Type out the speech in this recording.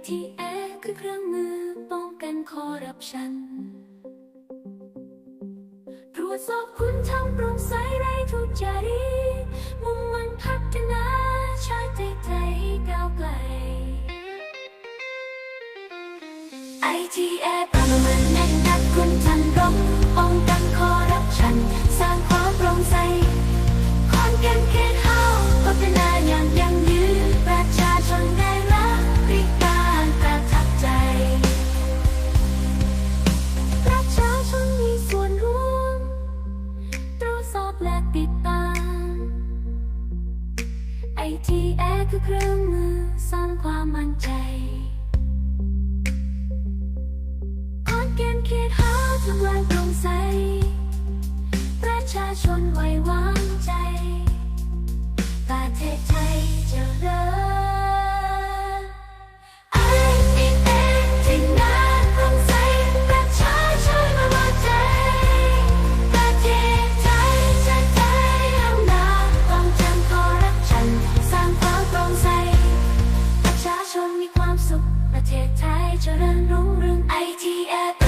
BTS คือเครื่องมือป้องกันคอรับฉัน ตรวจสอบคุณทำโปร่งใสไรทุกจริตมุ่งมั่นพัฒนาชาติใจยก้าวไกล ITF ITS คือเครื่องมือสร้างความมั่นใจคอนเกนฑ์เขีหาทำลายโปร่งใส จะเรียนรู้เรื่อง ITF